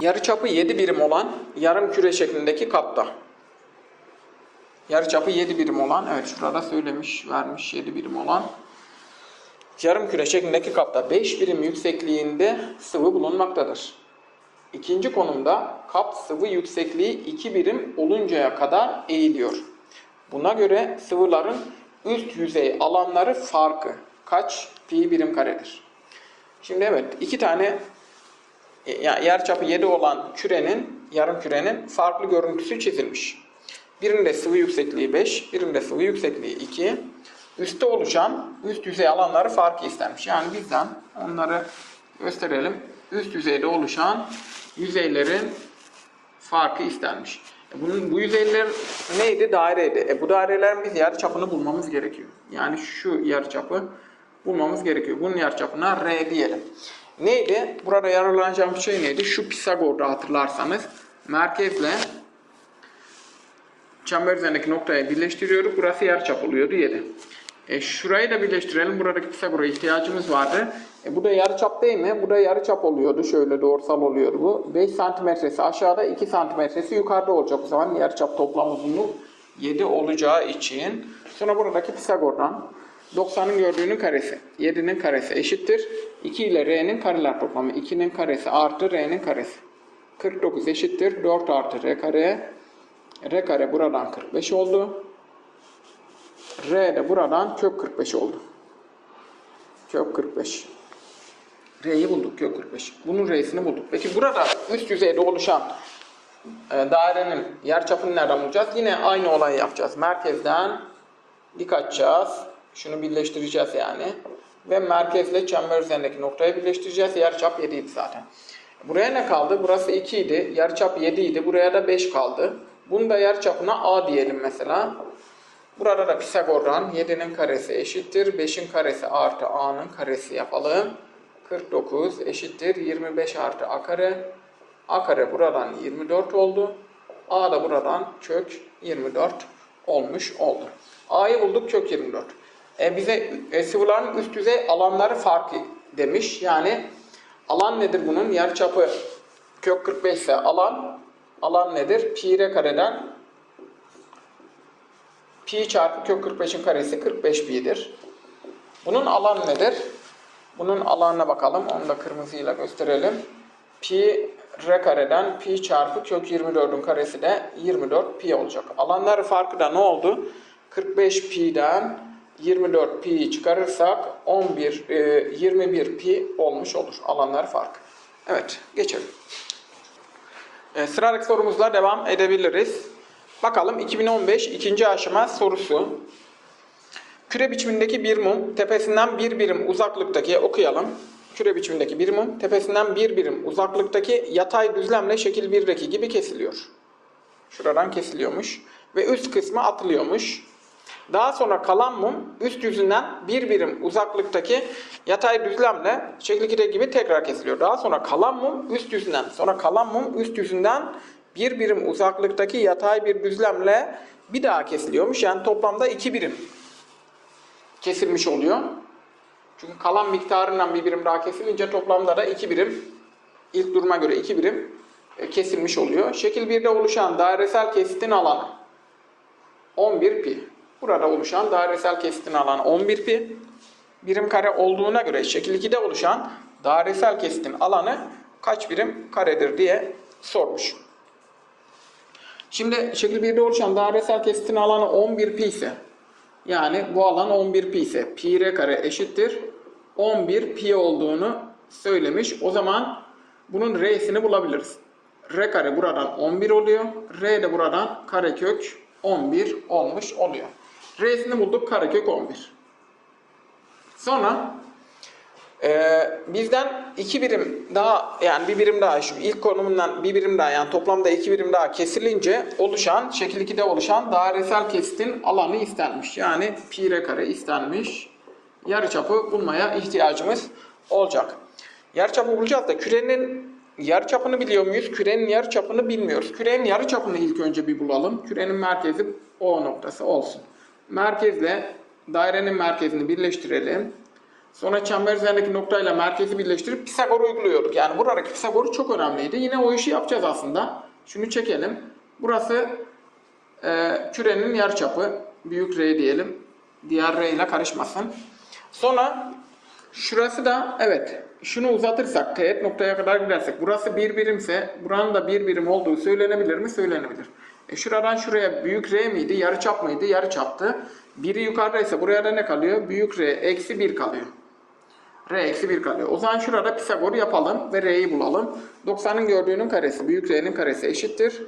Yarıçapı 7 birim olan yarım küre şeklindeki kapta. Yarıçapı 7 birim olan, evet şurada söylemiş, vermiş 7 birim olan yarım küre şeklindeki kapta 5 birim yüksekliğinde sıvı bulunmaktadır. İkinci konumda kap sıvı yüksekliği 2 birim oluncaya kadar eğiliyor. Buna göre sıvıların üst yüzey alanları farkı kaç pi birim karedir? Şimdi evet iki tane yani yarıçapı 7 olan kürenin, yarım kürenin farklı görüntüsü çizilmiş. Birinde sıvı yüksekliği 5, birinde sıvı yüksekliği 2. Üste oluşan üst yüzey alanları farkı istenmiş. Yani bizden onları gösterelim. Üst yüzeyde oluşan yüzeylerin farkı istenmiş. E Bunun, bu yüzeyler neydi? Daireydi. E bu dairelerin biz yarıçapını bulmamız gerekiyor. Yani şu yarıçapı bulmamız gerekiyor. Bunun yarıçapına R diyelim. Neydi? Burada yararlanacağımız şey neydi? Şu Pisagor'da hatırlarsanız merkezle çember üzerindeki noktayı birleştiriyoruz. Burası yarıçap oluyordu 7. E şurayı da birleştirelim. Buradaki Pisagor'a ihtiyacımız vardı. E bu da yarıçap değil mi? Bu da yarıçap oluyordu. Şöyle doğrusal oluyordu bu. 5 santimetresi aşağıda 2 santimetresi yukarıda olacak. O zaman yarıçap toplam uzunluk 7 olacağı için. Sonra buradaki Pisagor'dan 90'ın gördüğünün karesi. 7'nin karesi eşittir. 2 ile R'nin kareler toplamı. 2'nin karesi artı R'nin karesi. 49 eşittir. 4 artı R kare. R kare buradan 45 oldu. R de buradan kök 45 oldu. Kök 45. R'yi bulduk kök 45. Bunun R'sini bulduk. Peki burada üst yüzeyde oluşan e, dairenin yarıçapını nereden bulacağız? Yine aynı olayı yapacağız. Merkezden dik açacağız. Şunu birleştireceğiz yani. Ve merkezle çember üzerindeki noktayı birleştireceğiz. Yarıçap 7 idi zaten. Buraya ne kaldı? Burası 2 idi. Yarıçap 7 idi. Buraya da 5 kaldı. Bunu da yarıçapına A diyelim mesela. Burada da Pisagor'dan 7'nin karesi eşittir. 5'in karesi artı A'nın karesi yapalım. 49 eşittir. 25 artı A kare. A kare buradan 24 oldu. A da buradan kök 24 olmuş oldu. A'yı bulduk kök 24. E bize e, sıvıların üst düzey alanları farkı demiş. Yani alan nedir bunun? Yarıçapı kök 45 ise alan alan nedir? Pi r kareden pi çarpı kök 45'in karesi 45 pi'dir. Bunun alan nedir? Bunun alanına bakalım. Onu da kırmızıyla gösterelim. Pi r kareden pi çarpı kök 24'ün karesi de 24 pi olacak. Alanları farkı da ne oldu? 45 pi'den 24 pi çıkarırsak 11 e, 21 pi olmuş olur. Alanlar farkı. Evet, geçelim. E, sıradaki sorumuzla devam edebiliriz. Bakalım 2015 ikinci aşama sorusu. Küre biçimindeki bir mum tepesinden bir birim uzaklıktaki okuyalım. Küre biçimindeki bir mum tepesinden bir birim uzaklıktaki yatay düzlemle şekil 1'deki gibi kesiliyor. Şuradan kesiliyormuş. Ve üst kısmı atılıyormuş. Daha sonra kalan mum üst yüzünden bir birim uzaklıktaki yatay düzlemle şekil 2'deki gibi tekrar kesiliyor. Daha sonra kalan mum üst yüzünden, sonra kalan mum üst yüzünden bir birim uzaklıktaki yatay bir düzlemle bir daha kesiliyormuş. Yani toplamda iki birim kesilmiş oluyor. Çünkü kalan miktarından bir birim daha kesilince toplamda da iki birim ilk duruma göre iki birim e, kesilmiş oluyor. Şekil 1'de oluşan dairesel kesitin alanı 11 pi. Burada oluşan dairesel kesitin alanı 11 pi. Birim kare olduğuna göre şekil 2'de oluşan dairesel kesitin alanı kaç birim karedir diye sormuş. Şimdi şekil 1'de oluşan dairesel kesitin alanı 11 pi ise yani bu alan 11 pi ise pi r kare eşittir 11 pi olduğunu söylemiş. O zaman bunun r'sini bulabiliriz. r kare buradan 11 oluyor. r de buradan karekök 11 olmuş oluyor. R'sini bulduk karekök 11. Sonra ee, bizden iki birim daha yani bir birim daha şu ilk konumundan bir birim daha yani toplamda iki birim daha kesilince oluşan şekil 2'de oluşan dairesel kesitin alanı istenmiş. Yani pi r kare istenmiş. Yarıçapı bulmaya ihtiyacımız olacak. Yarıçapı bulacağız da kürenin yarıçapını biliyor muyuz? Kürenin yarıçapını bilmiyoruz. Kürenin yarıçapını ilk önce bir bulalım. Kürenin merkezi O noktası olsun. Merkezle dairenin merkezini birleştirelim. Sonra çember üzerindeki noktayla merkezi birleştirip Pisagor uyguluyorduk. Yani buradaki Pisagor çok önemliydi. Yine o işi yapacağız aslında. Şunu çekelim. Burası e, kürenin yarıçapı. Büyük R diyelim. Diğer R ile karışmasın. Sonra şurası da evet şunu uzatırsak teğet noktaya kadar gidersek burası bir birimse buranın da bir birim olduğu söylenebilir mi? Söylenebilir. E şuradan şuraya büyük R miydi? Yarıçap mıydı? Yarıçaptı. Biri yukarıdaysa buraya da ne kalıyor? Büyük R eksi 1 kalıyor. R eksi 1 kalıyor. O zaman şurada Pisagor yapalım ve R'yi bulalım. 90'ın gördüğünün karesi büyük R'nin karesi eşittir.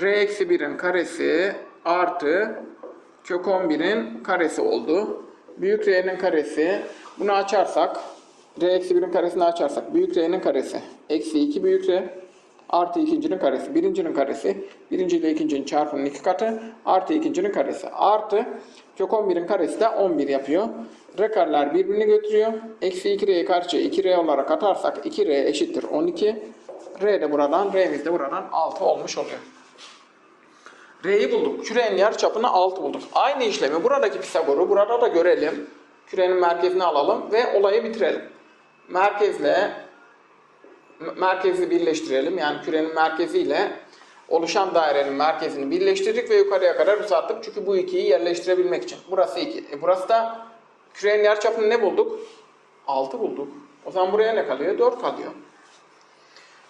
R eksi 1'in karesi artı kök 11'in karesi oldu. Büyük R'nin karesi. Bunu açarsak R eksi 1'in karesini açarsak büyük R'nin karesi eksi 2 büyük R artı ikincinin karesi. Birincinin karesi. Birinci ile ikincinin çarpımının iki katı. Artı ikincinin karesi. Artı kök 11'in karesi de 11 yapıyor. R kareler birbirini götürüyor. Eksi 2R'yi karşıya 2R olarak atarsak 2R eşittir 12. R de buradan, R'miz de buradan 6 olmuş oluyor. R'yi bulduk. Kürenin yarıçapını 6 bulduk. Aynı işlemi buradaki Pisagor'u burada da görelim. Kürenin merkezini alalım ve olayı bitirelim. Merkezle merkezi birleştirelim. Yani kürenin merkeziyle oluşan dairenin merkezini birleştirdik ve yukarıya kadar uzattık. Çünkü bu ikiyi yerleştirebilmek için. Burası 2. E burası da kürenin yarıçapını ne bulduk? 6 bulduk. O zaman buraya ne kalıyor? 4 kalıyor.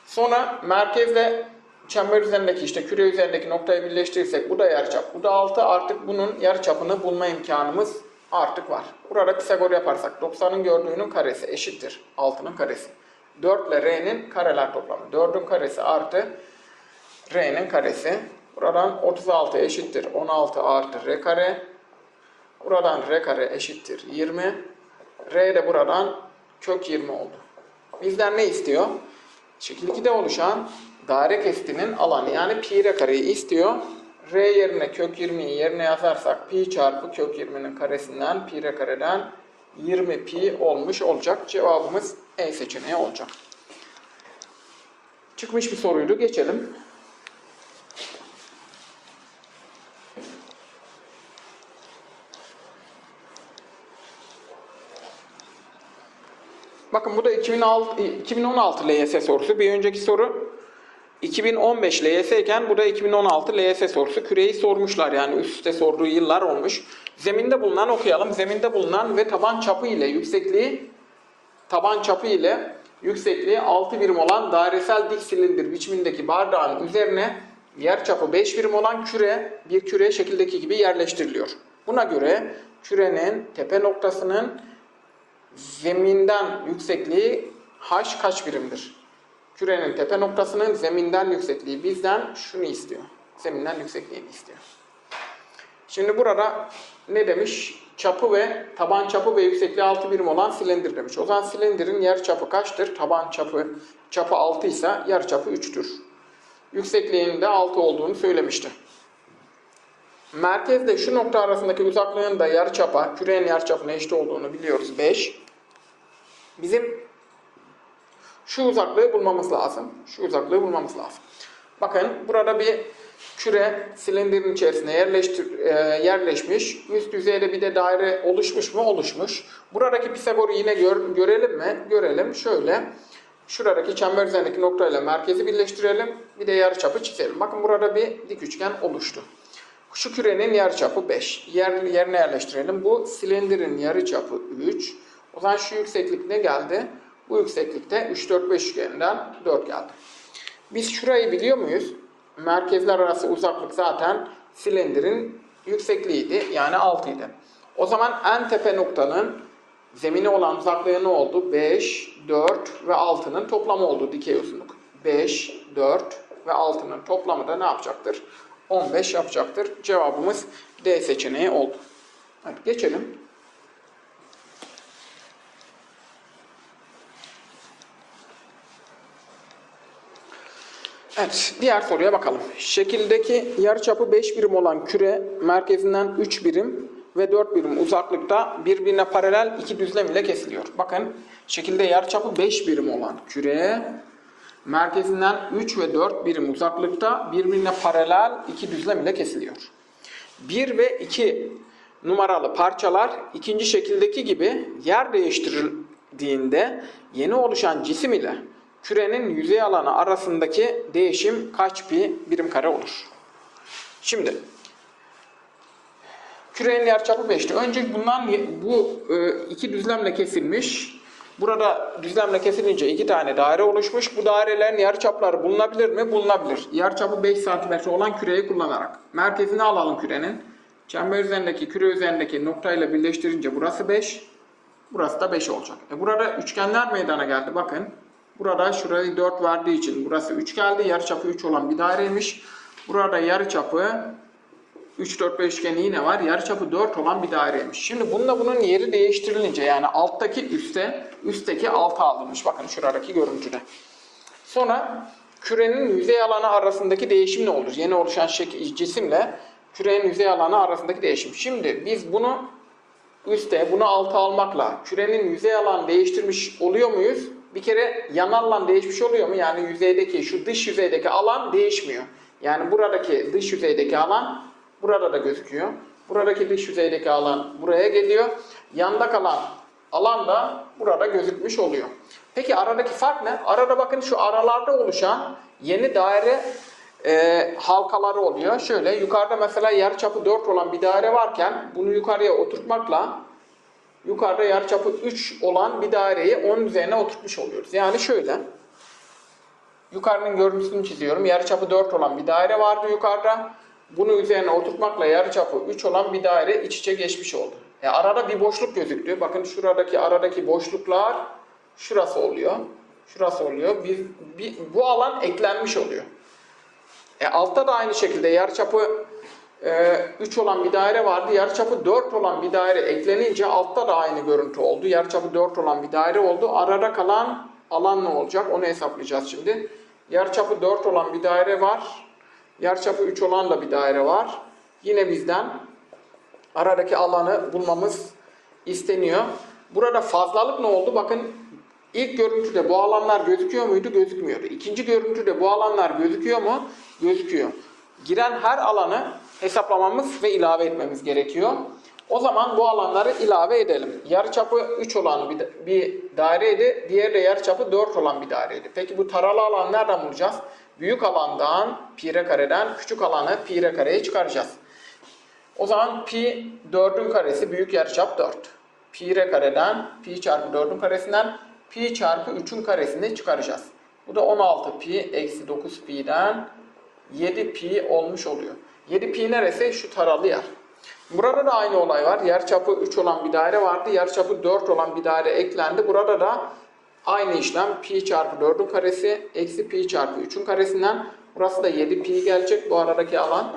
Sonra merkezle çember üzerindeki işte küre üzerindeki noktayı birleştirirsek bu da yarıçap. Bu da 6 artık bunun yarıçapını bulma imkanımız artık var. Burada Pisagor yaparsak 90'ın gördüğünün karesi eşittir 6'nın karesi. 4 ile R'nin kareler toplamı. 4'ün karesi artı R'nin karesi. Buradan 36 eşittir 16 artı R kare. Buradan R kare eşittir 20. R de buradan kök 20 oldu. Bizden ne istiyor? Şekil 2'de oluşan daire kesitinin alanı yani pi r kareyi istiyor. R yerine kök 20'yi yerine yazarsak pi çarpı kök 20'nin karesinden pi r kareden 20 pi olmuş olacak. Cevabımız E seçeneği olacak. Çıkmış bir soruydu. Geçelim. Bakın bu da 2006, 2016 LYS sorusu. Bir önceki soru 2015 LYS iken bu da 2016 LYS sorusu. Küreyi sormuşlar yani üst üste sorduğu yıllar olmuş. Zeminde bulunan okuyalım. Zeminde bulunan ve taban çapı ile yüksekliği taban çapı ile yüksekliği 6 birim olan dairesel dik silindir biçimindeki bardağın üzerine yer çapı 5 birim olan küre bir küre şekildeki gibi yerleştiriliyor. Buna göre kürenin tepe noktasının zeminden yüksekliği h kaç birimdir? Kürenin tepe noktasının zeminden yüksekliği bizden şunu istiyor. Zeminden yüksekliğini istiyor. Şimdi burada ne demiş? Çapı ve taban çapı ve yüksekliği 6 birim olan silindir demiş. O zaman silindirin yer çapı kaçtır? Taban çapı çapı 6 ise yer çapı 3'tür. Yüksekliğinin de 6 olduğunu söylemişti. Merkezle şu nokta arasındaki uzaklığın da yarıçapa, kürenin yarıçapına eşit olduğunu biliyoruz 5. Bizim şu uzaklığı bulmamız lazım. Şu uzaklığı bulmamız lazım. Bakın burada bir küre silindirin içerisine yerleştir, e, yerleşmiş. Üst yüzeyde bir de daire oluşmuş mu? Oluşmuş. Buradaki Pisagor'u yine gör, görelim mi? Görelim. Şöyle. Şuradaki çember üzerindeki noktayla merkezi birleştirelim. Bir de yarıçapı çizelim. Bakın burada bir dik üçgen oluştu. Şu kürenin yarıçapı 5. Yer, yerine yerleştirelim. Bu silindirin yarıçapı 3. O zaman şu yükseklik ne geldi? Bu yükseklikte 3, 4, 5 üçgeninden 4 geldi. Biz şurayı biliyor muyuz? Merkezler arası uzaklık zaten silindirin yüksekliğiydi. Yani 6 idi. O zaman en tepe noktanın zemini olan uzaklığı ne oldu? 5, 4 ve 6'nın toplamı oldu dikey uzunluk. 5, 4 ve 6'nın toplamı da ne yapacaktır? 15 yapacaktır. Cevabımız D seçeneği oldu. Hadi geçelim. Evet, diğer soruya bakalım. Şekildeki yarıçapı 5 birim olan küre merkezinden 3 birim ve 4 birim uzaklıkta birbirine paralel iki düzlem ile kesiliyor. Bakın şekilde yarıçapı 5 birim olan küre merkezinden 3 ve 4 birim uzaklıkta birbirine paralel iki düzlem ile kesiliyor. 1 ve 2 numaralı parçalar ikinci şekildeki gibi yer değiştirildiğinde yeni oluşan cisim ile kürenin yüzey alanı arasındaki değişim kaç pi birim kare olur? Şimdi kürenin yarıçapı 5'ti. Önce bundan bu e, iki düzlemle kesilmiş. Burada düzlemle kesilince iki tane daire oluşmuş. Bu dairelerin yarıçapları bulunabilir mi? Bulunabilir. Yarıçapı 5 cm olan küreyi kullanarak. Merkezini alalım kürenin. Çember üzerindeki küre üzerindeki noktayla birleştirince burası 5. Burası da 5 olacak. E burada üçgenler meydana geldi. Bakın. Burada şurayı 4 verdiği için burası 3 geldi. Yarıçapı 3 olan bir daireymiş. Burada yarıçapı 3, 4, 5 üçgeni yine var. Yarıçapı 4 olan bir daireymiş. Şimdi bununla bunun yeri değiştirilince yani alttaki üste, üstteki alta alınmış. Bakın şuradaki görüntüde. Sonra kürenin yüzey alanı arasındaki değişim ne olur? Yeni oluşan şekil, cisimle kürenin yüzey alanı arasındaki değişim. Şimdi biz bunu üste, bunu alta almakla kürenin yüzey alanı değiştirmiş oluyor muyuz? Bir kere yanal alan değişmiş oluyor mu? Yani yüzeydeki, şu dış yüzeydeki alan değişmiyor. Yani buradaki dış yüzeydeki alan burada da gözüküyor. Buradaki dış yüzeydeki alan buraya geliyor. Yanda kalan alan da burada gözükmüş oluyor. Peki aradaki fark ne? Arada bakın şu aralarda oluşan yeni daire e, halkaları oluyor. Şöyle yukarıda mesela yarıçapı 4 olan bir daire varken bunu yukarıya oturtmakla yukarıda yarıçapı 3 olan bir daireyi onun üzerine oturtmuş oluyoruz. Yani şöyle yukarının görüntüsünü çiziyorum. Yarıçapı 4 olan bir daire vardı yukarıda. Bunu üzerine oturtmakla yarıçapı 3 olan bir daire iç içe geçmiş oldu. E arada bir boşluk gözüktü. Bakın şuradaki aradaki boşluklar şurası oluyor. Şurası oluyor. Bir, bir, bu alan eklenmiş oluyor. E altta da aynı şekilde yarıçapı 3 olan bir daire vardı. Yarıçapı 4 olan bir daire eklenince altta da aynı görüntü oldu. Yarıçapı 4 olan bir daire oldu. Arada kalan alan ne olacak? Onu hesaplayacağız şimdi. Yarıçapı 4 olan bir daire var. Yarıçapı 3 olan da bir daire var. Yine bizden aradaki alanı bulmamız isteniyor. Burada fazlalık ne oldu? Bakın ilk görüntüde bu alanlar gözüküyor muydu? Gözükmüyordu. İkinci görüntüde bu alanlar gözüküyor mu? Gözüküyor. Giren her alanı hesaplamamız ve ilave etmemiz gerekiyor. O zaman bu alanları ilave edelim. Yarıçapı 3 olan bir, bir daireydi. Diğeri de yarıçapı 4 olan bir daireydi. Peki bu taralı alan nereden bulacağız? Büyük alandan pi r kareden küçük alanı pi r kareye çıkaracağız. O zaman pi 4'ün karesi büyük yarıçap 4. Pi r kareden pi çarpı 4'ün karesinden pi çarpı 3'ün karesini çıkaracağız. Bu da 16 pi eksi 9 pi'den 7 pi olmuş oluyor. 7 pi neresi? Şu taralı yer. Burada da aynı olay var. Yarıçapı 3 olan bir daire vardı. Yarıçapı 4 olan bir daire eklendi. Burada da aynı işlem pi çarpı 4'ün karesi eksi pi çarpı 3'ün karesinden burası da 7 pi gelecek bu aradaki alan.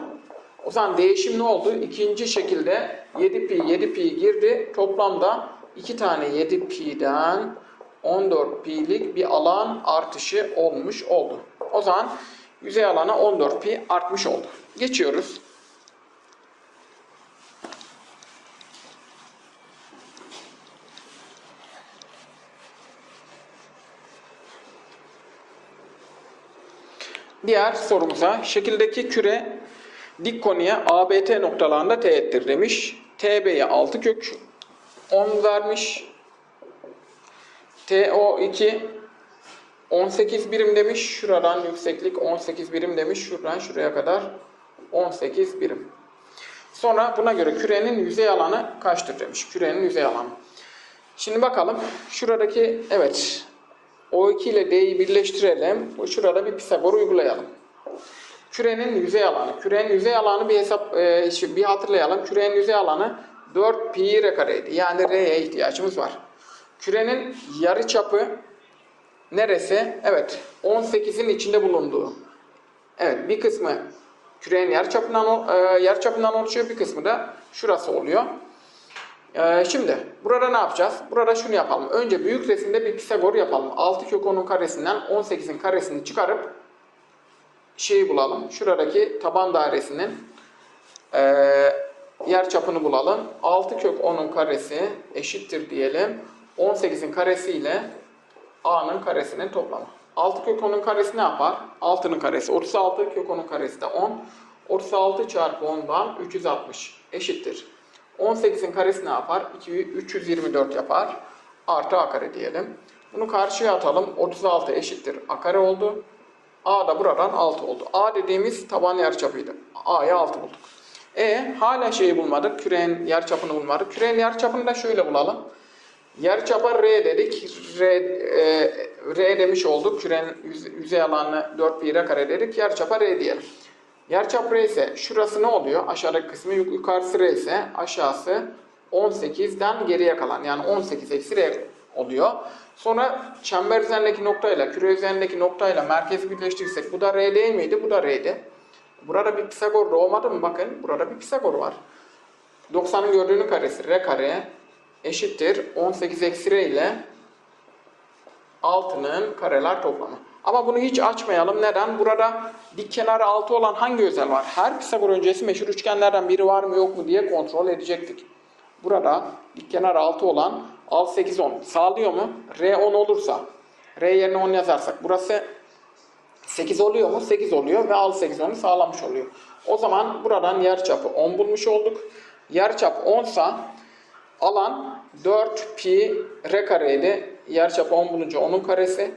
O zaman değişim ne oldu? İkinci şekilde 7 pi 7 pi girdi. Toplamda 2 tane 7 pi'den 14 pi'lik bir alan artışı olmuş oldu. O zaman yüzey alanı 14 pi artmış oldu. Geçiyoruz. Diğer sorumuza şekildeki küre dik konuya ABT noktalarında teğettir demiş. TB'ye 6 kök 10 vermiş. TO2 18 birim demiş. Şuradan yükseklik 18 birim demiş. Şuradan şuraya kadar 18 birim. Sonra buna göre kürenin yüzey alanı kaçtır demiş. Kürenin yüzey alanı. Şimdi bakalım. Şuradaki evet O2 ile D'yi birleştirelim. Şurada bir Pisagor uygulayalım. Kürenin yüzey alanı. Kürenin yüzey alanı bir hesap e, bir hatırlayalım. Kürenin yüzey alanı 4 pi r kareydi. Yani r'ye ihtiyacımız var. Kürenin yarı çapı neresi? Evet, 18'in içinde bulunduğu. Evet, bir kısmı kürenin yarıçapından ol- e, yarıçapından oluşuyor, bir kısmı da şurası oluyor. Ee, şimdi burada ne yapacağız? Burada şunu yapalım. Önce büyük resimde bir Pisagor yapalım. 6 kök 10'un karesinden 18'in karesini çıkarıp şeyi bulalım. Şuradaki taban dairesinin eee yer çapını bulalım. 6 kök 10'un karesi eşittir diyelim. 18'in karesi ile A'nın karesinin toplamı. 6 kök 10'un karesi ne yapar? 6'nın karesi 36 kök 10'un karesi de 10. 36 çarpı 10'dan 360 eşittir. 18'in karesi ne yapar? 2, 324 yapar. Artı a kare diyelim. Bunu karşıya atalım. 36 eşittir a kare oldu. A da buradan 6 oldu. A dediğimiz taban yarıçapıydı. A'ya 6 bulduk. E hala şeyi bulmadık. Küreğin yarıçapını bulmadık. Küreğin yarıçapını da şöyle bulalım. Yarıçapa R dedik. R, e, R demiş olduk. Kürenin yüze- yüzey alanını 4 pi R kare dedik. Yarıçapa R diyelim. Yarıçap R ise şurası ne oluyor? Aşağıdaki kısmı yuk- yukarısı R ise aşağısı 18'den geriye kalan yani 18 eksi R oluyor. Sonra çember üzerindeki noktayla küre üzerindeki noktayla merkezi birleştirirsek bu da R değil miydi? Bu da R'di. Burada bir Pisagor doğmadı mı? Bakın burada bir Pisagor var. 90'ın gördüğünün karesi R kare eşittir 18 eksi R ile 6'nın kareler toplamı. Ama bunu hiç açmayalım. Neden? Burada dik kenarı 6 olan hangi özel var? Her Pisagor öncesi meşhur üçgenlerden biri var mı yok mu diye kontrol edecektik. Burada dik kenar 6 olan 6, 8, 10 sağlıyor mu? R 10 olursa R yerine 10 yazarsak burası 8 oluyor mu? 8 oluyor ve 6, 8, 10'u sağlamış oluyor. O zaman buradan yarıçapı 10 bulmuş olduk. Yarıçap 10 sa alan 4 pi r kareydi. Yarıçapı 10 bulunca onun karesi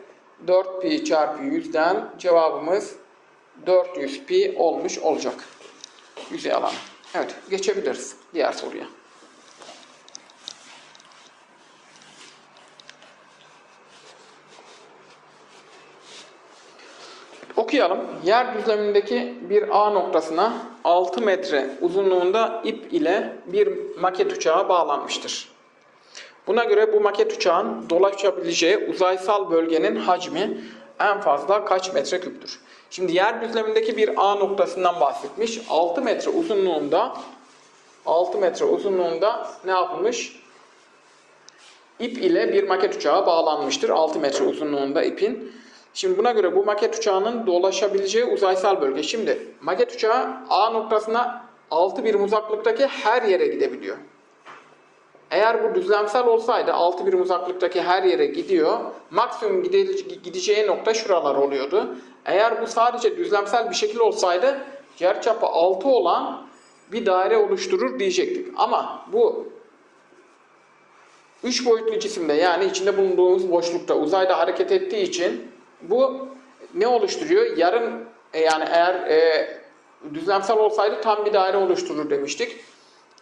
4 pi çarpı 100'den cevabımız 400 pi olmuş olacak. Yüzey alanı. Evet geçebiliriz diğer soruya. Okuyalım. Yer düzlemindeki bir A noktasına 6 metre uzunluğunda ip ile bir maket uçağı bağlanmıştır. Buna göre bu maket uçağın dolaşabileceği uzaysal bölgenin hacmi en fazla kaç metre küptür? Şimdi yer düzlemindeki bir A noktasından bahsetmiş. 6 metre uzunluğunda 6 metre uzunluğunda ne yapılmış? İp ile bir maket uçağı bağlanmıştır. 6 metre uzunluğunda ipin. Şimdi buna göre bu maket uçağının dolaşabileceği uzaysal bölge. Şimdi maket uçağı A noktasına 6 birim uzaklıktaki her yere gidebiliyor. Eğer bu düzlemsel olsaydı 6 birim uzaklıktaki her yere gidiyor. Maksimum gide- gideceği nokta şuralar oluyordu. Eğer bu sadece düzlemsel bir şekil olsaydı yarıçapı 6 olan bir daire oluşturur diyecektik. Ama bu Üç boyutlu cisimde yani içinde bulunduğumuz boşlukta uzayda hareket ettiği için bu ne oluşturuyor? Yarım e, yani eğer e, düzlemsel olsaydı tam bir daire oluşturur demiştik.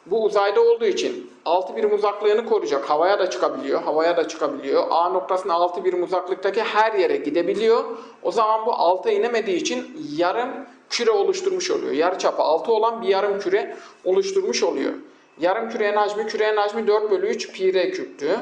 Bu uzayda olduğu için 6 birim uzaklığını koruyacak. Havaya da çıkabiliyor. Havaya da çıkabiliyor. A noktasına 6 birim uzaklıktaki her yere gidebiliyor. O zaman bu 6'a inemediği için yarım küre oluşturmuş oluyor. Yarıçapı 6 olan bir yarım küre oluşturmuş oluyor. Yarım kürenin hacmi, kürenin hacmi 4 bölü 3 pi r küptü.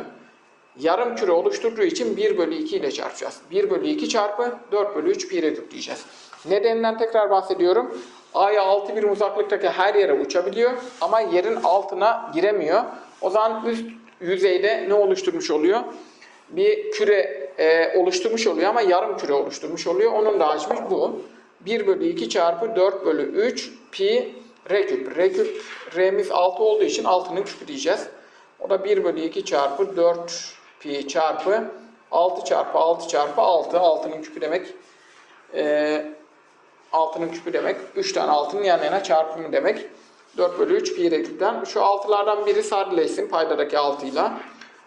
Yarım küre oluşturduğu için 1 bölü 2 ile çarpacağız. 1 bölü 2 çarpı 4 bölü 3 pi r küp diyeceğiz. Nedeninden tekrar bahsediyorum. A'ya 6 birim uzaklıktaki her yere uçabiliyor ama yerin altına giremiyor. O zaman üst yüzeyde ne oluşturmuş oluyor? Bir küre e, oluşturmuş oluyor ama yarım küre oluşturmuş oluyor. Onun da hacmi bu. 1 bölü 2 çarpı 4 bölü 3 pi r küp. R küp r'miz 6 olduğu için 6'nın küpü diyeceğiz. O da 1 bölü 2 çarpı 4 pi çarpı 6 çarpı 6 çarpı 6. 6'nın küpü demek. Ee, 6'nın küpü demek. 3 tane 6'nın yan yana çarpımı demek. 4 bölü 3 pi r küpten. Şu 6'lardan biri sadeleşsin paydadaki 6 ile.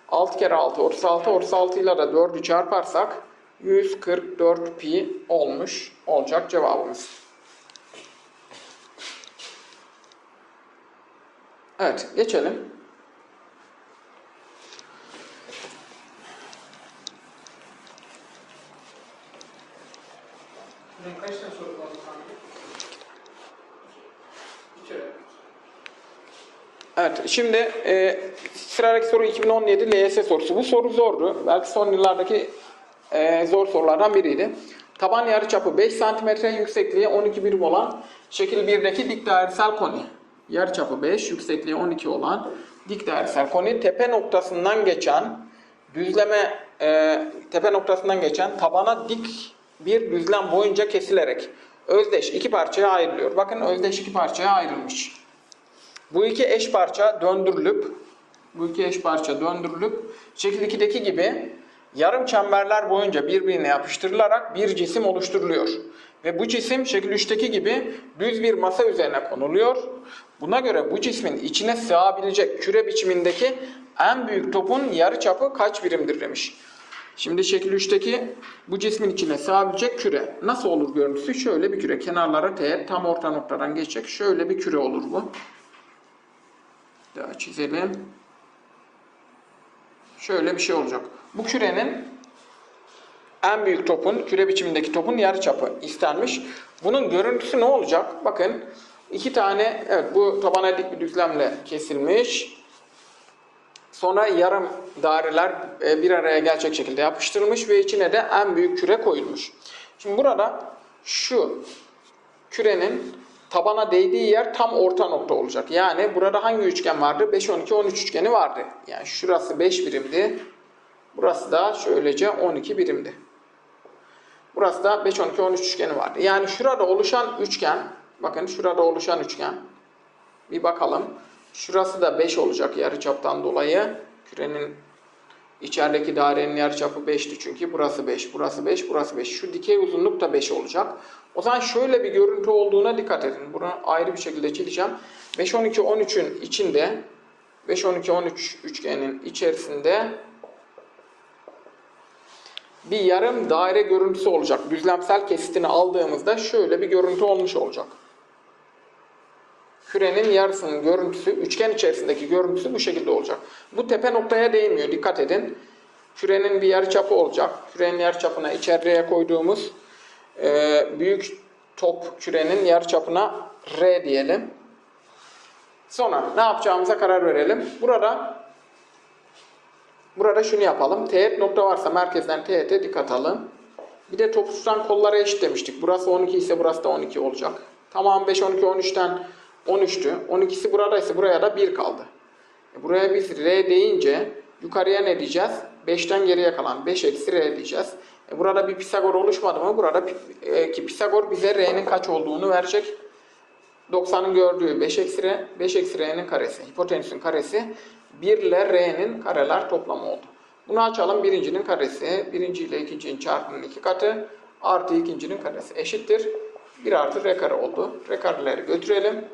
6 kere 6 36. 36 ile de 4'ü çarparsak 144 pi olmuş olacak cevabımız. Evet geçelim. Kaç tane soru var sanki? Üç evet. Evet, şimdi e, sıradaki soru 2017 LYS sorusu. Bu soru zordu. Belki son yıllardaki e, zor sorulardan biriydi. Taban yarıçapı 5 cm, yüksekliği 12 birim olan şekil 1'deki dik dairesel koni. Yarıçapı 5, yüksekliği 12 olan dik dairesel koni tepe noktasından geçen düzleme e, tepe noktasından geçen tabana dik bir düzlem boyunca kesilerek özdeş iki parçaya ayrılıyor. Bakın özdeş iki parçaya ayrılmış. Bu iki eş parça döndürülüp bu iki eş parça döndürülüp şekil 2'deki gibi yarım çemberler boyunca birbirine yapıştırılarak bir cisim oluşturuluyor. Ve bu cisim şekil 3'teki gibi düz bir masa üzerine konuluyor. Buna göre bu cismin içine sığabilecek küre biçimindeki en büyük topun yarıçapı kaç birimdir demiş. Şimdi şekil 3'teki bu cismin içine sığabilecek küre. Nasıl olur görüntüsü? Şöyle bir küre. Kenarlara teğet tam orta noktadan geçecek. Şöyle bir küre olur bu. Daha çizelim. Şöyle bir şey olacak. Bu kürenin en büyük topun, küre biçimindeki topun yarıçapı istenmiş. Bunun görüntüsü ne olacak? Bakın iki tane, evet bu tabana dik bir düzlemle kesilmiş. Sonra yarım daireler e, bir araya gelecek şekilde yapıştırılmış ve içine de en büyük küre koyulmuş. Şimdi burada şu kürenin tabana değdiği yer tam orta nokta olacak. Yani burada hangi üçgen vardı? 5, 12, 13 üçgeni vardı. Yani şurası 5 birimdi. Burası da şöylece 12 birimdi. Burası da 5, 12, 13 üçgeni vardı. Yani şurada oluşan üçgen, bakın şurada oluşan üçgen. Bir bakalım. Şurası da 5 olacak yarıçaptan dolayı. Kürenin içerideki dairenin yarıçapı 5'ti çünkü. Burası 5, burası 5, burası 5. Şu dikey uzunluk da 5 olacak. O zaman şöyle bir görüntü olduğuna dikkat edin. Bunu ayrı bir şekilde çizeceğim. 5, 12, 13'ün içinde 5, 12, 13 üçgenin içerisinde bir yarım daire görüntüsü olacak. Düzlemsel kesitini aldığımızda şöyle bir görüntü olmuş olacak. Kürenin yarısının görüntüsü, üçgen içerisindeki görüntüsü bu şekilde olacak. Bu tepe noktaya değmiyor. Dikkat edin. Kürenin bir yarıçapı olacak. Kürenin yarıçapına içeriye koyduğumuz e, büyük top kürenin yarıçapına R diyelim. Sonra ne yapacağımıza karar verelim. Burada burada şunu yapalım. Teğet nokta varsa merkezden teğete dik atalım. Bir de top tutan kollara eşit demiştik. Burası 12 ise burası da 12 olacak. Tamam 5, 12, 13'ten 13'tü. 12'si buradaysa buraya da 1 kaldı. E buraya biz R deyince yukarıya ne diyeceğiz? 5'ten geriye kalan 5 eksi R diyeceğiz. E burada bir Pisagor oluşmadı mı? Burada e, ki Pisagor bize R'nin kaç olduğunu verecek. 90'ın gördüğü 5 eksi R, 5 eksi R'nin karesi, hipotenüsün karesi 1 ile R'nin kareler toplamı oldu. Bunu açalım. Birincinin karesi, birinci ile ikincinin çarpımının iki katı artı ikincinin karesi eşittir. 1 artı R kare oldu. R kareleri götürelim.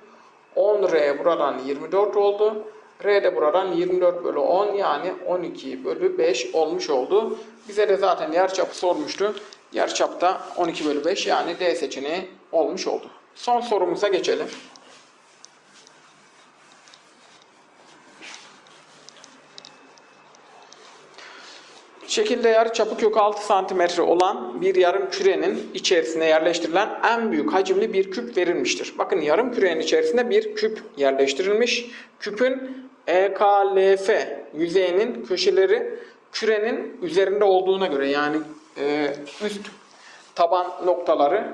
10R buradan 24 oldu. R de buradan 24 bölü 10 yani 12 bölü 5 olmuş oldu. Bize de zaten yarıçapı sormuştu. Yarıçapta 12 bölü 5 yani D seçeneği olmuş oldu. Son sorumuza geçelim. Şekilde yarıçapı kök 6 cm olan bir yarım kürenin içerisine yerleştirilen en büyük hacimli bir küp verilmiştir. Bakın yarım kürenin içerisinde bir küp yerleştirilmiş. Küpün EKLF yüzeyinin köşeleri kürenin üzerinde olduğuna göre yani e, üst taban noktaları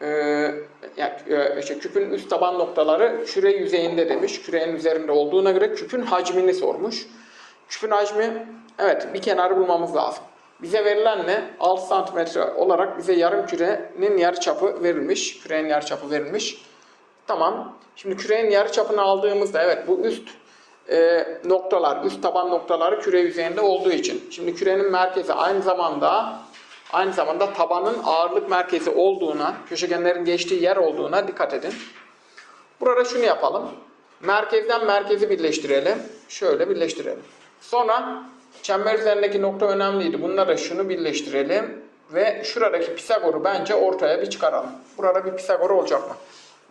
e, yani, e, işte küpün üst taban noktaları küre yüzeyinde demiş. Kürenin üzerinde olduğuna göre küpün hacmini sormuş. Küpün hacmi evet bir kenarı bulmamız lazım. Bize verilen ne? 6 santimetre olarak bize yarım kürenin yarıçapı verilmiş. Kürenin yarıçapı verilmiş. Tamam. Şimdi kürenin yarıçapını aldığımızda evet bu üst e, noktalar, üst taban noktaları küre yüzeyinde olduğu için. Şimdi kürenin merkezi aynı zamanda aynı zamanda tabanın ağırlık merkezi olduğuna, köşegenlerin geçtiği yer olduğuna dikkat edin. Burada şunu yapalım. Merkezden merkezi birleştirelim. Şöyle birleştirelim. Sonra çember üzerindeki nokta önemliydi. Bunlara şunu birleştirelim. Ve şuradaki Pisagor'u bence ortaya bir çıkaralım. Burada bir Pisagor olacak mı?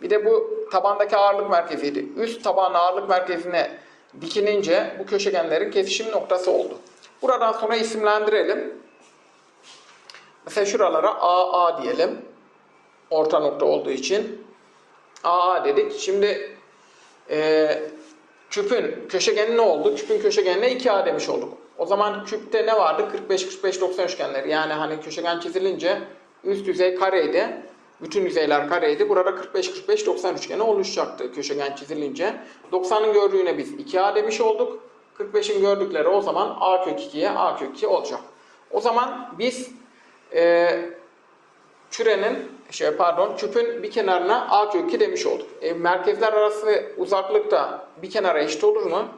Bir de bu tabandaki ağırlık merkeziydi. Üst taban ağırlık merkezine dikilince bu köşegenlerin kesişim noktası oldu. Buradan sonra isimlendirelim. Mesela şuralara AA diyelim. Orta nokta olduğu için. AA dedik. Şimdi e, küpün köşegeni ne oldu? Küpün köşegenine 2A demiş olduk. O zaman küpte ne vardı? 45-45-90 üçgenleri. Yani hani köşegen çizilince üst yüzey kareydi. Bütün yüzeyler kareydi. Burada 45-45-90 üçgeni oluşacaktı köşegen çizilince. 90'ın gördüğüne biz 2A demiş olduk. 45'in gördükleri o zaman A kök 2'ye A kök 2 olacak. O zaman biz e, kürenin şey pardon küpün bir kenarına a kök 2 demiş olduk. E, merkezler arası uzaklıkta bir kenara eşit olur mu?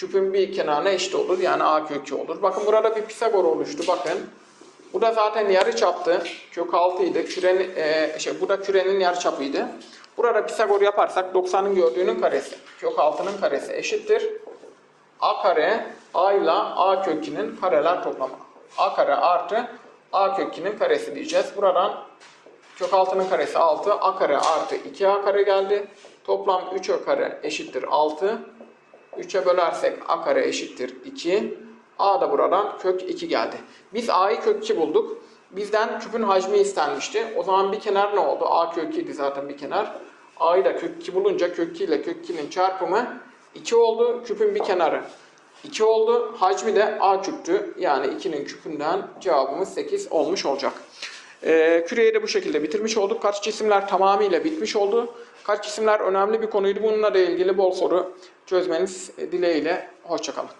küpün bir kenarına eşit olur. Yani a kök 2 olur. Bakın burada bir Pisagor oluştu. Bakın. Bu da zaten yarı çaptı. Kök 6 idi. Kürenin, e, şey, bu da kürenin yarı çapıydı. Burada Pisagor yaparsak 90'ın gördüğünün karesi. Kök 6'nın karesi eşittir. A kare A ile A kökünün kareler toplamı. A kare artı A kökünün karesi diyeceğiz. Buradan kök 6'nın karesi 6. A kare artı 2A kare geldi. Toplam 3A kare eşittir 6. 3'e bölersek A kare eşittir 2. A da buradan kök 2 geldi. Biz A'yı kök 2 bulduk. Bizden küpün hacmi istenmişti. O zaman bir kenar ne oldu? A kök 2 idi zaten bir kenar. A'yı da kök 2 bulunca kök 2 ile kök 2'nin çarpımı 2 oldu. Küpün bir kenarı 2 oldu. Hacmi de A küptü. Yani 2'nin küpünden cevabımız 8 olmuş olacak. Ee, küreyi de bu şekilde bitirmiş olduk. Kaç cisimler tamamıyla bitmiş oldu. Kaç cisimler önemli bir konuydu. Bununla da ilgili bol soru çözmeniz dileğiyle. Hoşçakalın.